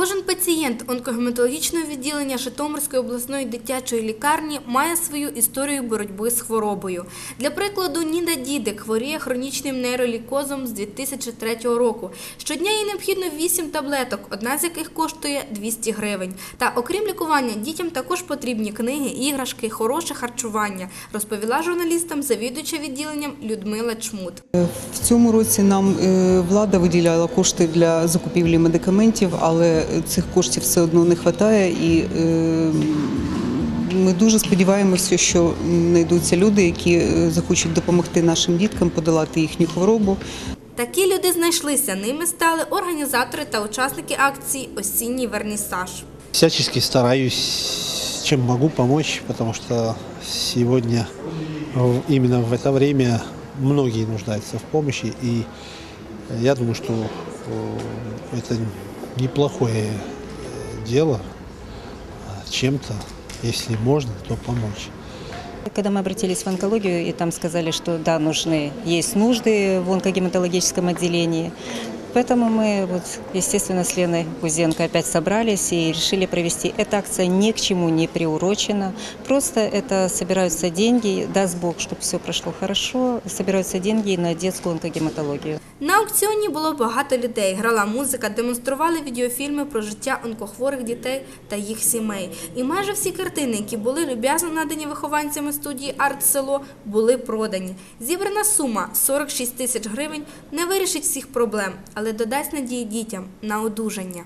Кожен пацієнт онкогематологічного відділення Житомирської обласної дитячої лікарні має свою історію боротьби з хворобою. Для прикладу, Ніна Дідик хворіє хронічним нейролікозом з 2003 року. Щодня їй необхідно 8 таблеток, одна з яких коштує 200 гривень. Та окрім лікування, дітям також потрібні книги, іграшки, хороше харчування, розповіла журналістам завідувача відділенням Людмила Чмут. В цьому році нам е, влада виділяла кошти для закупівлі медикаментів, але цих коштів все одно не вистачає. І е, ми дуже сподіваємося, що знайдуться люди, які е, захочуть допомогти нашим діткам подолати їхню хворобу. Такі люди знайшлися. Ними стали організатори та учасники акції Осінній вернісаж. Всячески стараюсь, чем могу помочь, потому что сегодня в- именно в это время многие нуждаются в помощи, и я думаю, что э, это неплохое э, дело а, чем-то, если можно, то помочь. Когда мы обратились в онкологию, и там сказали, что да, нужны, есть нужды в онкогематологическом отделении, Поэтому мы, вот, естественно, с Леной Гузенко опять собрались и решили провести. Эта акция ни к чему не приурочена. Просто это собираются деньги, даст Бог, чтобы все прошло хорошо, собираются деньги на детскую онкогематологию. На аукціоні було багато людей. Грала музика, демонстрували відеофільми про життя онкохворих дітей та їх сімей. І майже всі картини, які були люб'язно надані вихованцями студії «Арт-село», були продані. Зібрана сума 46 тисяч гривень не вирішить всіх проблем, але додасть надії дітям на одужання.